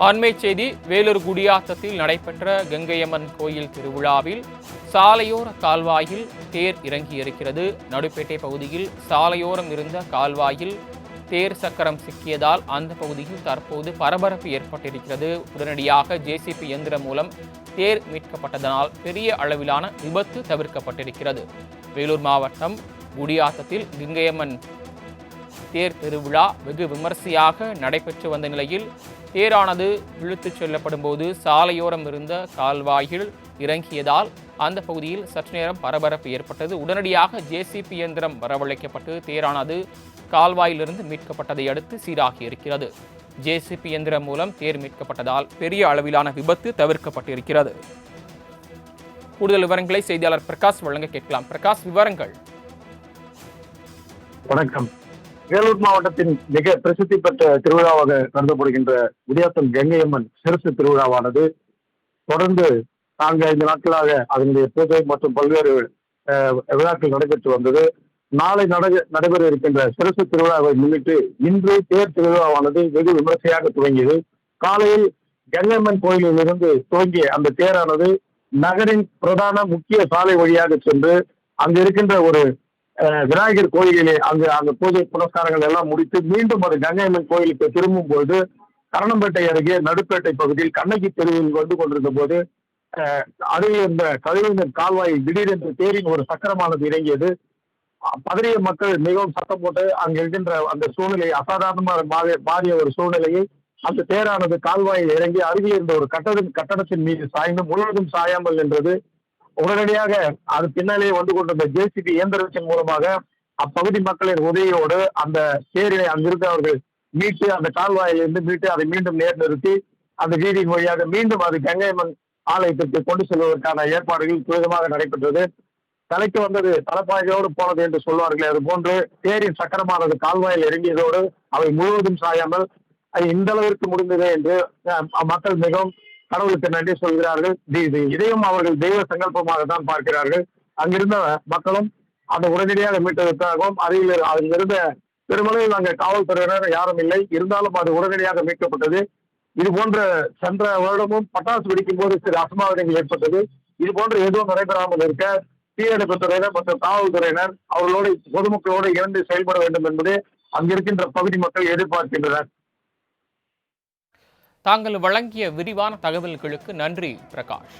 அண்மை செய்தி வேலூர் குடியாத்தத்தில் நடைபெற்ற கங்கையம்மன் கோயில் திருவிழாவில் சாலையோர கால்வாயில் தேர் இறங்கி இருக்கிறது நடுப்பேட்டை பகுதியில் சாலையோரம் இருந்த கால்வாயில் தேர் சக்கரம் சிக்கியதால் அந்த பகுதியில் தற்போது பரபரப்பு ஏற்பட்டிருக்கிறது. உடனடியாக ஜேசிபி இயந்திரம் மூலம் தேர் மீட்கப்பட்டதனால் பெரிய அளவிலான விபத்து தவிர்க்கப்பட்டிருக்கிறது. வேலூர் மாவட்டம் குடியாத்தத்தில் கங்கையம்மன் தேர் திருவிழா வெகு விமர்சையாக நடைபெற்று வந்த நிலையில் தேரானது இழுத்துச் செல்லப்படும் போது சாலையோரம் இருந்த கால்வாயில் இறங்கியதால் அந்த பகுதியில் சற்று நேரம் பரபரப்பு ஏற்பட்டது. உடனடியாக ஜேசிபி இயந்திரம் வரவழைக்கப்பட்டு தேரானது கால்வாயிலிருந்து மீட்கப்பட்டதை அடுத்து சீராகி இருக்கிறது. ஜேசிபி இயந்திரம் மூலம் தேர் மீட்கப்பட்டதால் பெரிய அளவிலான விபத்து தவிர்க்கப்பட்டிருக்கிறது. கூடுதல் விவரங்களை செய்தியாளர் பிரகாஷ் வழங்க கேட்கலாம். பிரகாஷ் விவரங்கள். வணக்கம். வேலூர் மாவட்டத்தின் மிக பிரசித்தி பெற்ற திருவிழாவாக கருதப்படுகின்ற குடியாத்தம் கங்கையம்மன் சிறுசு திருவிழாவானது. தொடர்ந்து நான்கு ஐந்து நாட்களாக அதனுடைய பூஜை மற்றும் பல்வேறு விழாக்கள் நடைபெற்று வந்தது. நாளை நட நடைபெற இருக்கின்ற சிறுசு திருவிழாவை முன்னிட்டு இன்று தேர் திருவிழாவானது வெகு விமர்சையாக துவங்கியது. காலையில் கங்கையம்மன் கோயிலில் இருந்து துவங்கிய அந்த தேரானது நகரின் பிரதான முக்கிய சாலை வழியாக சென்று அங்கு இருக்கின்ற ஒரு விநாயகர் கோயிலிலே அங்கு அந்த பூஜை புனஸ்காரங்கள் எல்லாம் முடித்து மீண்டும் அது கங்கையம்மன் கோயிலுக்கு திரும்பும் போது கரணம்பேட்டை அருகே நடுப்பேட்டை பகுதியில் கண்ணகி தெருவில் வந்து கொண்டிருந்த போது அஹ், அருகில் இருந்த கழிவுநீர் கால்வாயில் திடீரென்று தேரின் ஒரு சக்கரமானது இறங்கியது. பதறிய மக்கள் மிகவும் சத்தம் போட்டு அங்கு இருக்கின்ற அந்த சூழ்நிலையை அசாதாரணமாக மாறிய மாறிய ஒரு சூழ்நிலையை அந்த தேரானது கால்வாயில் இறங்கி அருகில் இருந்த ஒரு கட்டட கட்டடத்தின் மீது சாய்ந்து முழுவதும் சாயாமல் நின்றது. உடனடியாக அது பின்னாலே வந்து கொண்டிருந்த ஜேசிபி இயந்திரத்தின் மூலமாக அப்பகுதி மக்களின் உதவியோடு அந்த தேரினை அங்கிருந்து அவர்கள் மீட்டு அந்த கால்வாயிலிருந்து மீட்டு அதை மீண்டும் நேர் நிறுத்தி அந்த வீதியின் வழியாக மீண்டும் அது கங்கைமன் ஆலயத்திற்கு கொண்டு செல்வதற்கான ஏற்பாடுகள் துரிதமாக நடைபெற்றது. தலைக்கு வந்தது தலைப்பாகையோடு போனது என்று சொல்வார்களே அது போன்று தேரின் சக்கரமானது கால்வாயில் இறங்கியதோடு அவை முழுவதும் சாயாமல் அது இந்த அளவிற்கு முடிந்தது என்று மக்கள் மிகவும் கடவுளுக்கு நன்றி சொல்கிறார்கள். இதையும் அவர்கள் தெய்வ சங்கல்பமாக தான் பார்க்கிறார்கள். அங்கிருந்த மக்களும் அந்த உடனடியாக மீட்டதற்காகவும் அருகில் அங்கிருந்த பெருமளவில் அங்கே காவல்துறையினர் யாரும் இல்லை. இருந்தாலும் அது உடனடியாக மீட்கப்பட்டது. இது போன்ற சென்ற வருடமும் பட்டாசு வெடிக்கும் போது சில அசம்பாவிதங்கள் ஏற்பட்டது. இது போன்ற எதுவும் நடைபெறாமல் இருக்க தீயணைப்பு துறையினர் மற்றும் காவல்துறையினர் அவர்களோடு பொதுமக்களோடு இணைந்து செயல்பட வேண்டும் என்பது அங்கிருக்கின்ற பகுதி மக்கள் எதிர்பார்க்கின்றனர். தாங்கள் வழங்கிய விரிவான தகவல்களுக்கு நன்றி பிரகாஷ்.